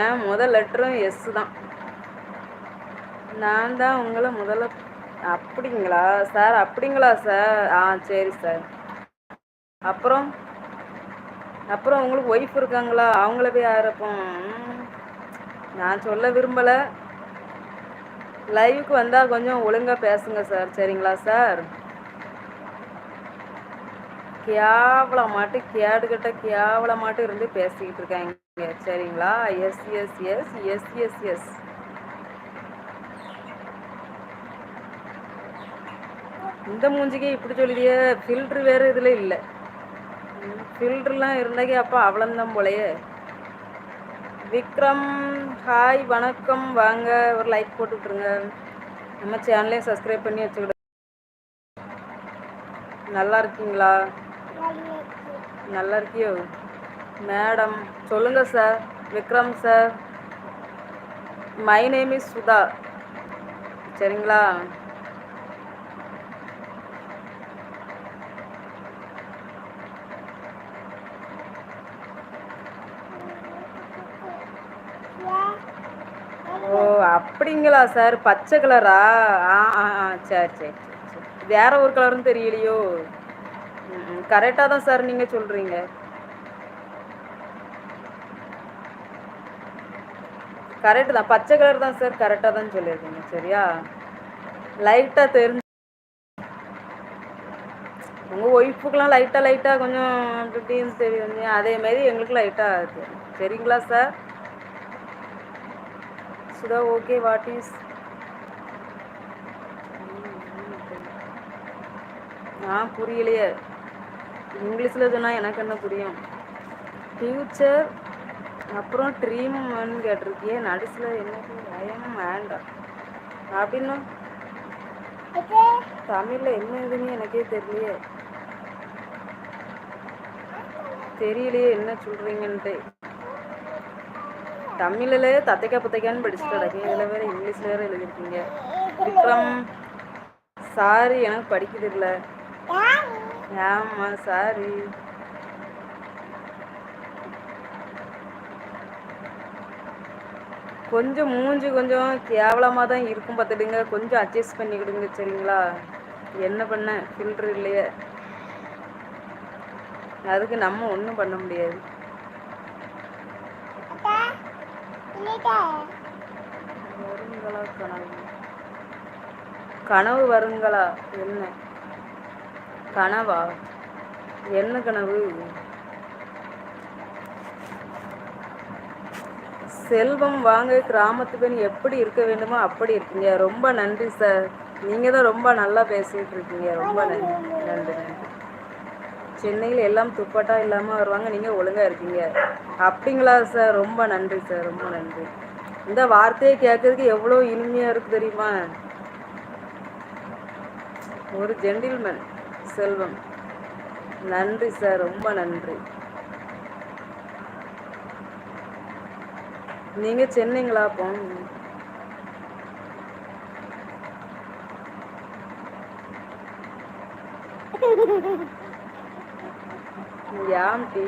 என் முதல் லெட்டரும் எஸ் தான். நான் தான் உங்களை முதல்ல அப்படிங்களா? சார் அப்படிங்களா சார் ஆ சரி சார் அப்புறம்? அப்புறம் உங்களுக்கு ஒய்ஃப் இருக்காங்களா? அவங்கள போய் யாரப்போம் நான் சொல்ல விரும்பலை. லைவுக்கு வந்தால் கொஞ்சம் ஒழுங்காக பேசுங்க சார் சரிங்களா சார் கேவலமாட்டு கேடுகட்ட கேவலமாட்டு இருந்து பேசிக்கிட்டு இருக்காங்க. சரிங்களா? Yes yes yes yes yes yes இந்த மூஞ்சிக்கே இப்படி சொல்லியே ஃபில்ட்ரு வேறு இதில் இல்லை. ஃபில்ட்ருலாம் இருந்தாக்கே அப்போ அவ்வளோந்தான் போலையே. விக்ரம் ஹாய் வணக்கம். வாங்க ஒரு லைக் போட்டுவிட்ருங்க நம்ம சேனலையும் சப்ஸ்கிரைப் பண்ணி வச்சுக்கிட்டு நல்லா இருக்கீங்களா? நல்லா இருக்கியோ மேடம் சொல்லுங்கள் sir. Vikram sir. My name is Sudha. சரிங்களா? ஓ அப்படிங்களா சார்? பச்சை கலரா? ஆ ஆ சரி சரி சரி. வேற ஒரு கலரும் தெரியலையோ? கரெக்டாக தான் சார் நீங்கள் சொல்கிறீங்க கரெக்டு தான். பச்சை கலர் தான் சார் கரெக்டாக தான் சொல்லியிருக்கீங்க. சரியா? லைட்டாக தெரிஞ்சு உங்கள் ஒய்ஃபுக்கெலாம் லைட்டாக லைட்டாக கொஞ்சம் அப்படி தெரியும் அதேமாரி எங்களுக்கு லைட்டாக தெரியும் சரிங்களா sir Sudha okay what is ah புரியலையே. இங்கிலீஷில் சொன்னால் எனக்கு என்ன புரியும்? ஃப்யூச்சர் அப்புறம் ட்ரீம்னு கேட்டிருக்கியே நடுசில் என்னது? ஐயம் வேண்டாம். அப்படின்னா தமிழில் என்ன இதுன்னு எனக்கே தெரியலையே. தெரியலையே என்ன சொல்கிறீங்கன்ட்டு தமிழில் தத்தைக்கா புத்தைக்கான்னு படிச்சுட்டு கிடக்கு இதில் வேறு இங்கிலீஷில் வேறு எழுதியிருக்கீங்க. விக்ரம் சாரி எனக்கு படிக்க தெரியல. ஆமாம் சாரி கொஞ்சம் மூஞ்சி கொஞ்சம் கேவலமாக தான் இருக்கும் பார்த்துடுங்க. கொஞ்சம் அட்ஜஸ்ட் பண்ணிக்கிடுங்க சரிங்களா? என்ன பண்ண? ஃபில்ட்ரு இல்லையே. அதுக்கு நம்ம ஒன்றும் பண்ண முடியாது. வருங்களா கனவு? கனவு வருங்களா? என்ன? கனவா? என்ன கனவு? செல்வம் வாங்க கிராமத்து பெண் எப்படி இருக்க வேண்டுமோ அப்படி இருக்கீங்க. ரொம்ப நன்றி சார் நீங்கள் தான் ரொம்ப நல்லா பேசிகிட்டு இருக்கீங்க. ரொம்ப நன்றி. நன்றி நன்றி. சென்னையில் எல்லாம் துப்பாட்டா இல்லாமல் வருவாங்க. நீங்கள் ஒழுங்காக இருக்கீங்க. அப்படிங்களா சார் ரொம்ப நன்றி சார் ரொம்ப நன்றி. இந்த வார்த்தையை கேட்கறதுக்கு எவ்வளோ இனிமையாக இருக்குது தெரியுமா? ஒரு ஜென்டில்மேன் செல்வம். நன்றி சார் ரொம்ப நன்றி. நீங்க சென்னைங்களா அப்போ? யாம்டி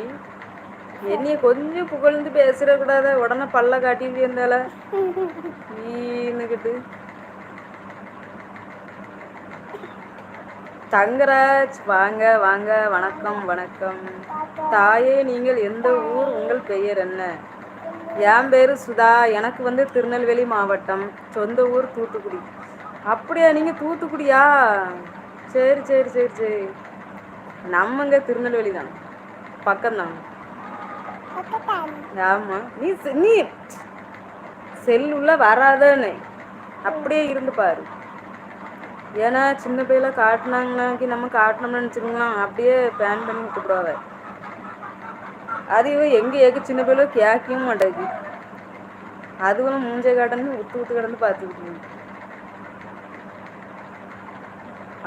என்னைய கொஞ்சம் புகழ்ந்து பேசிடக்கூடாத உடனே பல்ல காட்டிட்டு இருந்தால ஈன்னுக்கிட்டு தங்கராஜ் வாங்க வாங்க வணக்கம் வணக்கம். தாயே நீங்கள் எந்த ஊர் உங்கள் பெயர் என்ன? என் பேர் சுதா. எனக்கு வந்து திருநெல்வேலி மாவட்டம் சொந்த ஊர் தூத்துக்குடி. அப்படியா நீங்கள் தூத்துக்குடியா? சரி சரி சரி சரி. நம்மங்க திருநெல்வேலி தான். பக்கம்தான். ஆமாம் நீ நீ செல்லுள்ள வராதன்னு. அப்படியே இருந்து பாரு. ஏன்னா சின்ன பையில காட்டினாங்கனாக்கி நம்ம காட்டினோம்னு நினச்சிக்கோங்களேன். அப்படியே பேன் பண்ணி விட்டுப்படுவாங்க அது இவ எங்கே ஏக்க சின்ன பையில கேட்கவும் மாட்டேங்குது. அதுவும் மூஞ்சை காட்டணும் உத்து உத்து கிடந்து பார்த்துக்கிட்டு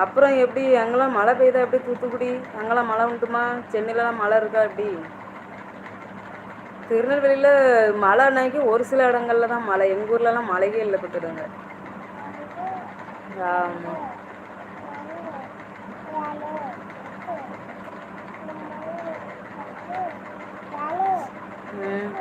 அப்புறம் எப்படி அங்கெல்லாம் மழை பெய்யுதா எப்படி தூத்துக்குடி? அங்கெல்லாம் மழை உண்டுமா? சென்னையிலலாம் மழை இருக்கா எப்படி? திருநெல்வேலியில் மழை அன்னைக்கு ஒரு சில இடங்கள்ல தான் மழை. எங்கள் ஊர்லலாம் மழையே இல்லை பட்டுடுங்க ஆமாம் ம்